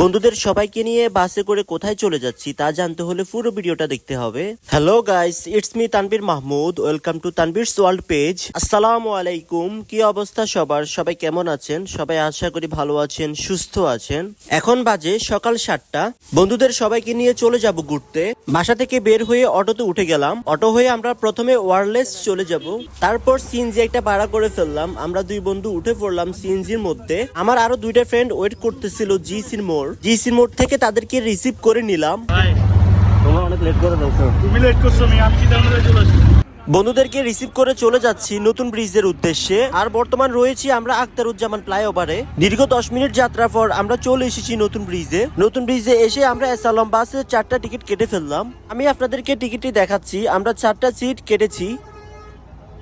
বন্ধুদের সবাইকে নিয়ে বাসে করে কোথায় চলে যাচ্ছি তা জানতে হলে পুরো ভিডিওটা দেখতে হবে। Hello guys it's me Tanvir Mahmud. Welcome to Tanvir world page আসসালামু আলাইকুম, কি অবস্থা সবার? সবাই কেমন আছেন? সবাই আশা করি ভালো আছেন, সুস্থ আছেন। এখন বাজে সকাল সাতটা। বন্ধুদের সবাইকে নিয়ে চলে যাব ঘুরতে। বাসা থেকে বের হয়ে অটোতে উঠে গেলাম। অটো হয়ে আমরা প্রথমে ওয়ারলেস চলে যাব। তারপর সিএনজি একটা ভাড়া করে ফেললাম। আমরা দুই বন্ধু উঠে পড়লাম সিএনজির মধ্যে। আমার আরও দুইটা ফ্রেন্ড ওয়েট করতেছিল জি সির মোড়। জি সির মোড় থেকে তাদেরকে রিসিভ করে নিলাম। তোমরা অনেক লেট করে দাও তুমি লেট করছ আমি আমি কি চলে আসছি। বন্ধুদেরকে রিসিভ করে চলে যাচ্ছি নতুন ব্রিজের উদ্দেশ্যে। আর বর্তমান রয়েছি আমরা আক্তারুজ্জামান ফ্লাইওভারে দীর্ঘ দশ মিনিট যাত্রা পর আমরা চলে এসেছি নতুন ব্রিজে নতুন ব্রিজে এসে আমরা এসালম বাসে চারটা টিকিট কেটে ফেললাম। আমি আপনাদেরকে টিকিটটি দেখাচ্ছি। আমরা চারটা সিট কেটেছি।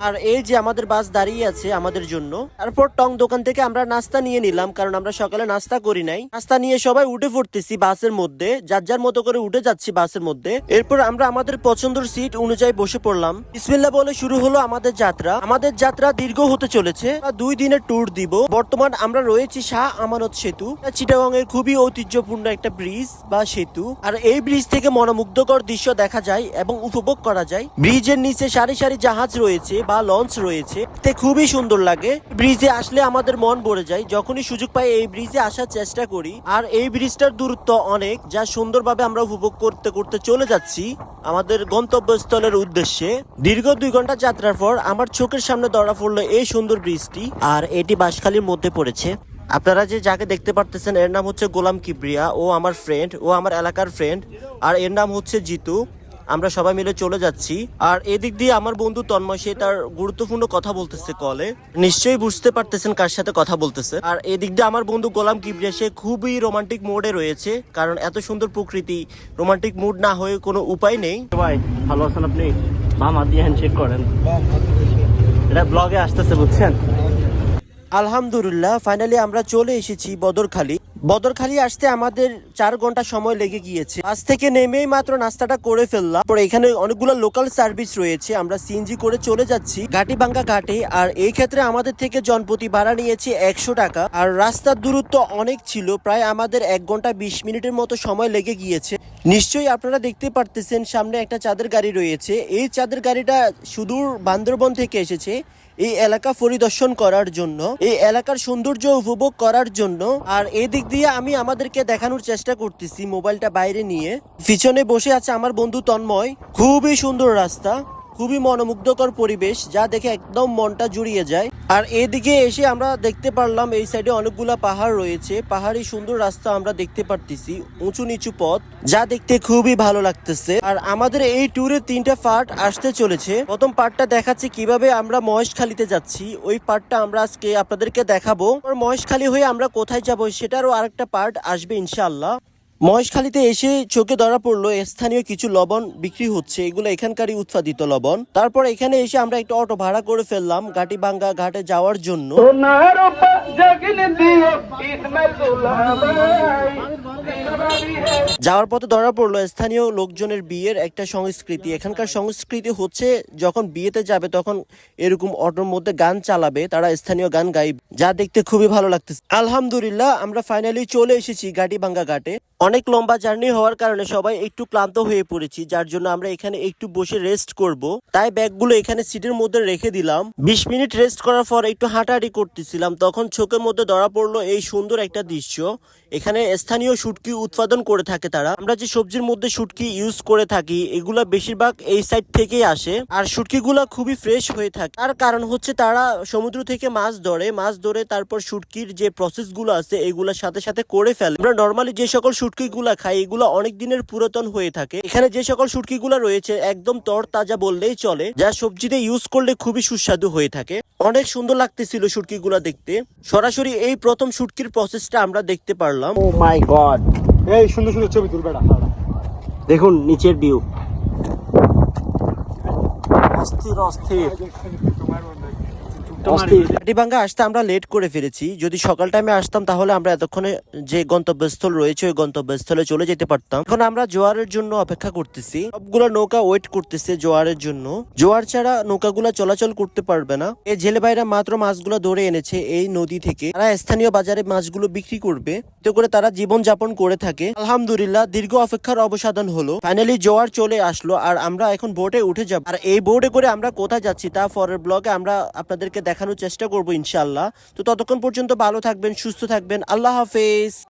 আর এই যে আমাদের বাস দাঁড়িয়ে আছে আমাদের জন্য, তারপর টং দোকান থেকে আমরা নাস্তা নিয়ে নিলাম, কারণ আমরা সকালে নাস্তা করি নাই। নাস্তা নিয়ে সবাই উঠে পড়তেছি বাসের মধ্যে, যার যার মতো করে উঠে যাচ্ছি বাসের মধ্যে। এরপর আমরা আমাদের পছন্দের সিট অনুযায়ী বসে পড়লাম। বিসমিল্লা বলে শুরু হলো আমাদের যাত্রা। আমাদের যাত্রা দীর্ঘ হতে চলেছে। দুই দিনের ট্যুর দিব। বর্তমান আমরা রয়েছি শাহ আমানত সেতু। চিটাগং এর খুবই ঐতিহ্যপূর্ণ একটা ব্রিজ বা সেতু। আর এই ব্রিজ থেকে মনোমুগ্ধকর দৃশ্য দেখা যায় এবং উপভোগ করা যায়। ব্রিজের নিচে সারি সারি জাহাজ রয়েছে বা লঞ্চ রয়েছে, তে খুবই সুন্দর লাগে। ব্রিজে আসলে আমাদের মন ভরে যায়, যখনই সুযোগ পাই এই ব্রিজে আসার চেষ্টা করি। আর এই ব্রিজটার দূরত্ব অনেক, যা সুন্দরভাবে আমরা উপভোগ করতে করতে চলে যাচ্ছি আমাদের গন্তব্যস্থলের উদ্দেশ্যে। দীর্ঘ দুই ঘণ্টা যাত্রার পর আমার চোখের সামনে ধরা পড়ল এই সুন্দর ব্রিজটি, আর এটি বাঁশখালীর মধ্যে পড়েছে। আপনারা যে যাকে দেখতে পারতেছেন, এর নাম হচ্ছে গোলাম কিবরিয়া, ও আমার ফ্রেন্ড ও আমার এলাকার ফ্রেন্ড আর এর নাম হচ্ছে জিতু। আমরা সবাই মিলে চলে যাচ্ছি। আর এদিক দিয়ে আমার বন্ধু তন্ময় সে তার গুরুত্বপূর্ণ কথা বলতেছে কলে। নিশ্চয়ই বুঝতে পারতেছেন কার সাথে কথা বলতেছে। আর এদিক দিয়ে আমার বন্ধু গোলাম কিবরিয়া সে খুবই রোমান্টিক মোডে রয়েছে। কারণ এত সুন্দর প্রকৃতি রোমান্টিক মুড না হয়ে কোনো উপায় নেই। ভাই ভালো আছেন আপনি? মামা দিয়ে হ্যান্ডশেক করেন। এটা ব্লগে আসতেছে বুঝছেন? আলহামদুলিল্লাহ ফাইনালি আমরা চলে এসেছি বদরখালি। বদরখালি আসতে আমাদের চার ঘণ্টা সময় লেগে গিয়েছে। আজ থেকে নেমেই মাত্র নাস্তাটা করে ফেললাম। পরে এখানে অনেকগুলো লোকাল সার্ভিস রয়েছে। আমরা সিএনজি করে চলে যাচ্ছি ঘাটিবাঙ্গা ঘাটে। আর এই ক্ষেত্রে আমাদের থেকে জনপতি ভাড়া নিয়েছে একশো টাকা। আর রাস্তার দূরত্ব অনেক ছিল। প্রায় আমাদের এক ঘণ্টা বিশ মিনিটের মতো সময় লেগে গিয়েছে। নিশ্চয়ই আপনারা দেখতে পারতেছেন, সামনে একটা চাঁদের গাড়ি রয়েছে। এই চাঁদের গাড়িটা সুদূর বান্দরবন থেকে এসেছে। এই এলাকা পরিদর্শন করার জন্য, এই এলাকার সৌন্দর্য উপভোগ করার জন্য। আর এদিক দিয়ে আমি আমাদেরকে দেখানোর চেষ্টা করতেছি মোবাইলটা বাইরে নিয়ে। পিছনে বসে আছে আমার বন্ধু তন্ময়। খুবই সুন্দর রাস্তা। খুবই মনোমুগ্ধকর পরিবেশ যা দেখে একদম মনটা জুড়িয়ে যায়। আর এদিকে এসে আমরা দেখতে পারলাম, এই সাইডে অনেকগুলা পাহাড় রয়েছে। পাহাড়ি সুন্দর রাস্তা আমরা দেখতে পারতেছি, উঁচু নিচু পথ, যা দেখতে খুবই ভালো লাগতেছে। আর আমাদের এই ট্যুরের তিনটা পার্ট আসতে চলেছে। প্রথম পার্টটা দেখাচ্ছি কীভাবে আমরা মহেশখালীতে যাচ্ছি। ওই পার্টটা আমরা আজকে আপনাদেরকে দেখাবো। মহেশখালী হয়ে আমরা কোথায় যাব, সেটারও আরেকটা পার্ট আসবে ইনশাআল্লাহ। মহেশখালীতে এসে চোখে ধরা পড়ল স্থানীয় কিছু লবণ বিক্রি হচ্ছে। এগুলো এখানকারই উৎপাদিত লবণ। তারপর এখানে এসে আমরা একটা অটো ভাড়া করে ফেললাম গাটিবাঙ্গা ঘাটে যাওয়ার জন্য। যাওয়ার পথে ধরা পড়ল স্থানীয় লোকজনের বিয়ের একটা সংস্কৃতি। এখানকার সংস্কৃতি হচ্ছে যখন বিয়েতে যাবে তখন এরকম অটোর মধ্যে গান চালাবে তারা স্থানীয় গান গাইবে। যা দেখতে খুবই ভালো লাগতেছে। আলহামদুলিল্লাহ আমরা ফাইনালি চলে এসেছি গাটিবাঙ্গা ঘাটে। অনেক লম্বা জার্নি হওয়ার কারণে সবাই একটু ক্লান্ত হয়ে পড়েছি, যার জন্য আমরা এখানে একটু বসে রেস্ট করব। তাই ব্যাগগুলো এখানে সিটের মধ্যে রেখে দিলাম। বিশ মিনিট রেস্ট করার পর একটু হাঁটাহাঁটি করতেছিলাম, তখন চোখের মধ্যে ধরা পড়ল এই সুন্দর একটা দৃশ্য। এখানে স্থানীয় শুটকি উৎপাদন করে থাকে তারা। আমরা যে সবজির মধ্যে শুটকি ইউজ করে থাকি, এগুলা বেশিরভাগ এই সাইড থেকেই আসে। আর শুটকিগুলা খুবই ফ্রেশ হয়ে থাকে। তার কারণ হচ্ছে তারা সমুদ্র থেকে মাছ ধরে মাছ ধরে তারপর শুটকির যে প্রসেসগুলো আছে, এগুলোর সাথে সাথে করে ফেলে। আমরা নর্মালি যে সকল শুটকি গুলা খাই, এগুলো অনেক দিনের পুরাতন হয়ে থাকে। এখানে যে সকল শুটকি গুলা রয়েছে, একদম তর তাজা বললেই চলে, যা সবজিতে ইউজ করলে খুবই সুস্বাদু হয়ে থাকে। অনেক সুন্দর লাগতেছিল শুটকি গুলা দেখতে। সরাসরি এই প্রথম শুটকির প্রসেসটা আমরা দেখতে পারলাম। ও মাই গড এই সুন্দর সুন্দর ছবি তুলবে দেখুন, নিচের ভিউ অস্থির অস্থির। হাটিভাঙ্গা আসতে আমরা লেট করে ফেলেছি। যদি সকাল টাইমে আসতাম তাহলে আমরা এতক্ষণে যে গন্তব্যস্থল রয়েছে ওই গন্তব্যস্থলে চলে যেতে পারতাম। এখন আমরা জোয়ারের জন্য অপেক্ষা করতেছি। সবগুলো নৌকা ওয়েট করতেছে জোয়ারের জন্য। জোয়ার ছাড়া নৌকাগুলো চলাচল করতে পারবে না। এই জেলে ভাইরা মাত্র মাছগুলো ধরে এনেছে এই নদী থেকে। তারা স্থানীয় বাজারে মাছগুলো বিক্রি করবে। এতে করে তারা জীবন যাপন করে থাকে। আলহামদুলিল্লাহ দীর্ঘ অপেক্ষার অবসাদন হলো। ফাইনালি জোয়ার চলে আসলো। আর আমরা এখন বোটে উঠে যাব। আর এই বোর্ডে করে আমরা কোথায় যাচ্ছি তা পরের ব্লগে আমরা আপনাদেরকে দেখানোর চেষ্টা করব ইনশাল্লাহ তো ততক্ষণ পর্যন্ত ভালো থাকবেন সুস্থ থাকবেন। আল্লাহ হাফেজ।